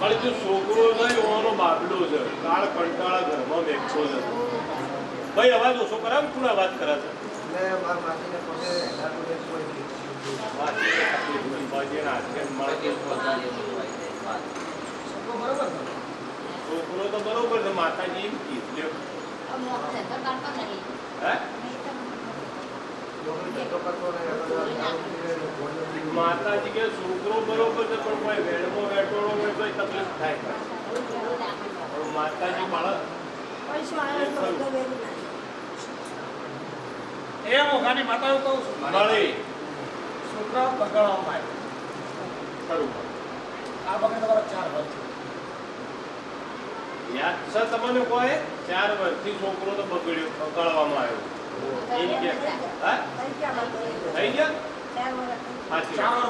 પણ જો છોકરો છે એવાનો બાબલો છે કાળ કંટાળા ઘરમાં બેઠો છે ભાઈ અવાજ ઓછો કરાવ થોડો અવાજ કરે છે માસીને તકલીફ નથી. છોકરો તો બરોબર છે માતાજી એમ કીધું માતાજી કે છોકરો બરોબર છે પણ કોઈ વેડમો વેટોળો હોય તો તકલીફ થાય માતાજી બાળક એ મોઘાની માતા એવું કહું છું મળે છોકરાઓ બગાડવામાં ખરું. આ વખતે તમારા ચાર વર્ષ છે તમને કોઈ? ચાર વર્ષથી છોકરો તો બગડ્યો બગાડવામાં આવ્યો. એમ કે. હા? થઈ ગયા? ચાર વર્ષ.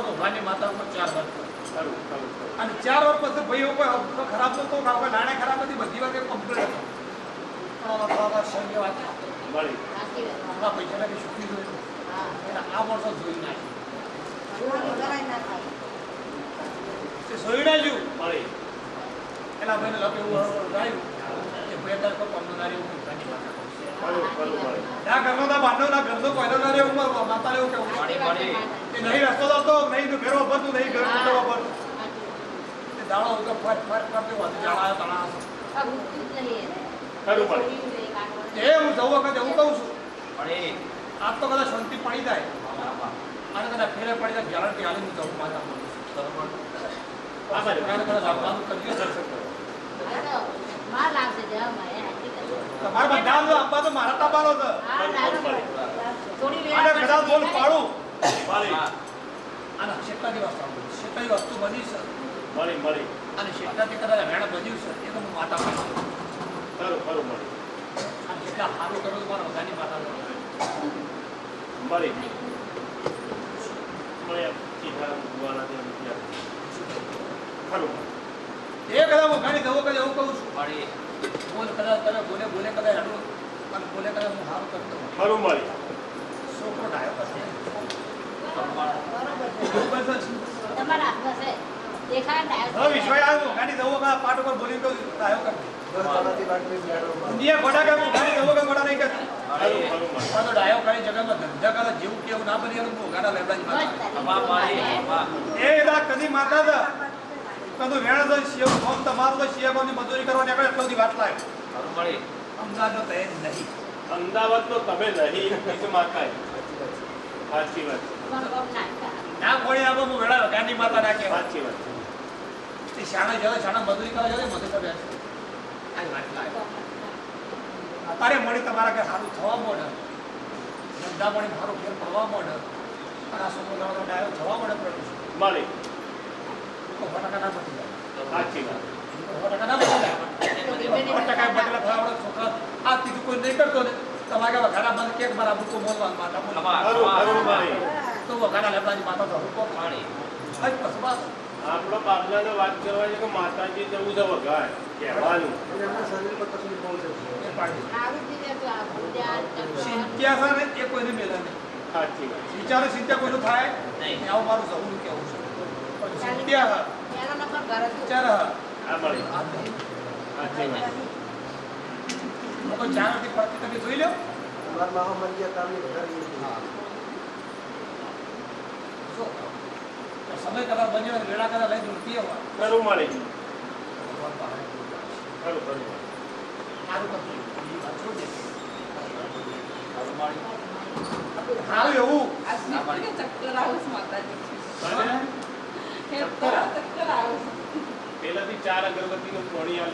મોઘાની માતા ઉપર ચાર વર્ષ. ખરું ખરું ખરું. અને ચાર વર્ષ પછી ભાઈઓ કોઈ ખરાબ નતો કોઈ નાણે ખરાબ નથી બધી વાત કમ્પ્લીટ હતો. મળી. સુખી જોયું એટલે આ વર્ષો જોઈ નાખ્યું તે જોઈ નાખ્યું મળી. એના ભાઈને લપ એવું ગાયું. કે કોઈ પમનો નારી એવું ના ઘરનો ના બાંધો ના ઘરનો કોઈનો ના રે ઉપર માતા એવું કેવું કે નહીં રસ્તો દોતો નહીં તો ઘેરો ભરતું નહીં ઘર મોટો ભરતું તે દાડો ઉગો ફટ ફટ કરતો વાત જાળા તળા ખરું મળી એ હું જવું વખતે હું કહું છું. મળી આજ તો કદાચ શાંતિ પડી જાય. અને કદાચ ફેરે પડી જાય ગેરંટી હાલી હું જવું માતા બરોબર. તમારા બધા વસ્તુ આપું વસ્તુ બની છે મળી મળી અને શેકટાથી કદાચ વેણ બન્યું છે એ તો માતા પાડું ખરું ખરું મળી અને જેટલા સારું કરું મારા માતા મળી મળી મળ્યા ચીઠા ત્યાં મૂક્યા. ખરું. એ કદાચ હું ઘણી જવું કદાચ એવું કહું છું. મારી બોલ કદાચ તમે બોલે બોલે કદાચ હડું અને બોલે કદાચ હું સારું કરતો ખરું મારી. છોકરો ડાયો કરશે. સંભાળ. હવે વિશ્વાસ આવ્યો ગાડી જવું કે પાટ ઉપર બોલી કહું ડાયો કરશે દુનિયા ગોડા કે ગાડી જવું કે ગોડા નહીં કરતી ખરું ખરું મળી આ તો ડાયો કરી જગતમાં ધંધા કરે જેવું કેવું ના બની એનું ગાડા માતા એ એના કદી માતા કદું વેણ છે શિવ કોમ તમારું તો શિવ મજૂરી કરવા નીકળે એટલો બધી વાત લાય. ખરું મળી. અમદાવાદ તો નહીં. અમદાવાદ તો તમે નહીં બીજ માકાય સાચી વાત. ના કોણી આવો હું વેળા ગાંધી માતા ના કહેવાય સાચી વાત. શાણા જવે શાણા મજૂરી કરવા જવે મજૂરી કરે. આ વાત લાય. અત્યારે મળી તમારા કે સારું થવા મોડે ધંધા મળી મારું ફેર પડવા મોડ અને આ ડાયો થવા મળે પ્રભુ મળી ફટાકા ના વાત કોઈ નહીં કરતો ને તમારે ઘણા કેક બરાબર તો માતા મળી તો લેપડાની માતા તો મળી આજ પછી બસ આપણો વાત કરવા છે કે માતાજી જવું છે વગાડ કહેવાનું સિંત્યા છે ને એ કોઈને નહીં. સાચી વાત. વિચારો સિંત્યા કોઈનું થાય નહીં. આવું મારું જવું કેવું છે? પણ સિંત્યા આ મળી આ ચાર તમે જોઈ લો સમય કદાચ બન્યો વેળા લઈ હોય ખરું મળી ખરું ખરું સારું કરજો એ વાત છોડી ચાર અગરબત્તીનું પાણી આલ.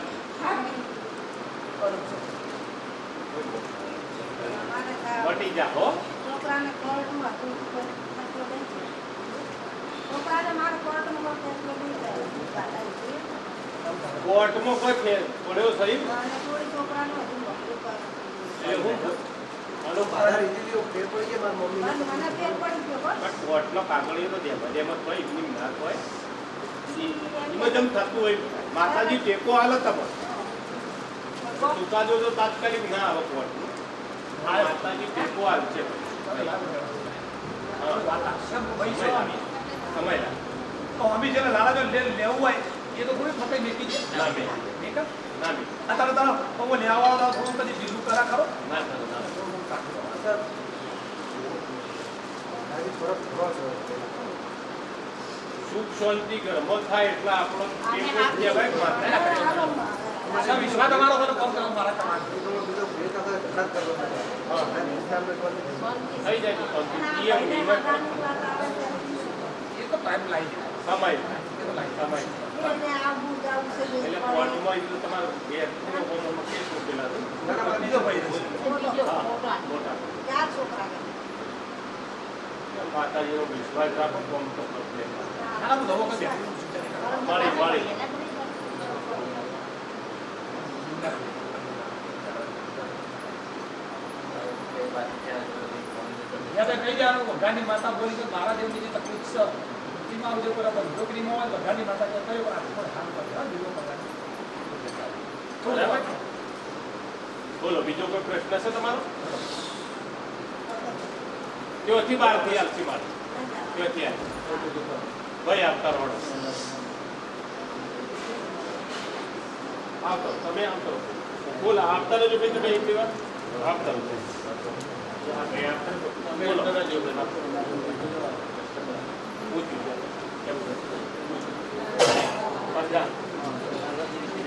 વટી જા હો. છોકરાને કોર્ટમાં હતું છોકરાને મારે કોર્ટમાં ફેસલો નહીં થયો કોર્ટમાં કોઈ ફેર પડ્યો સહી છોકરાને. એટલે હું આનો મને મને ફેર પડી ગયો. પણ કોર્ટનો કાગળિયો તો દેવા દેમાં કોઈ એમની ના હોય. એમાં થતું હોય માતાજી ટેકો આલે તમે ચુકાદો તો તાત્કાલિક ના આવે કોર્ટનો માતાજી ટેકો આવશે હા વાત આક્ષેપ હોય છે સમય લાગે. સમય લાગે. તો અમે જેને લાલા જો લેવું હોય એ તો કોઈ ફતે મેકી દે ના મેં. ના તારો લેવા વાળો થોડું કદી ઢીલું કરા ના કરો, ના કરો. થોડું દો. સુખ શાંતિ ઘરમાં થાય એટલે આપણો વિશ્વાસ તમારો હોય કોમ કરો મારા થઈ જાય તો. એ તો ટાઈમ લાગી જાય. સમય. એ તો લાગી સમય. એટલે કોર્ટમાં તમારો કોમમાં કેસ મૂકેલા બીજો ભાઈ રહેશે. હા, મોટા. ચાર છોકરા માતાજીનો વિશ્વાસ રાખો તો બધો વખત મળી મળી કહી દેવાનું વઘાની માતા બોલી કે મારા દેવની જે તકલીફ છે એમાં આવજો પર ધંધો કરીમાં હોય વઘાની માતા કે કયો આ પણ હાલ પર બીજો પગાર બોલો બીજો કોઈ પ્રશ્ન છે તમારો? ત્યોથી બારથી આવશે બાર. ત્યોથી ભાઈ આવતા રોડ આવતો તમે આવતો બોલ આવતા રહેજો ભાઈ, તમે એક બે વાર. આપતા રહેજો. પૂછ્યું.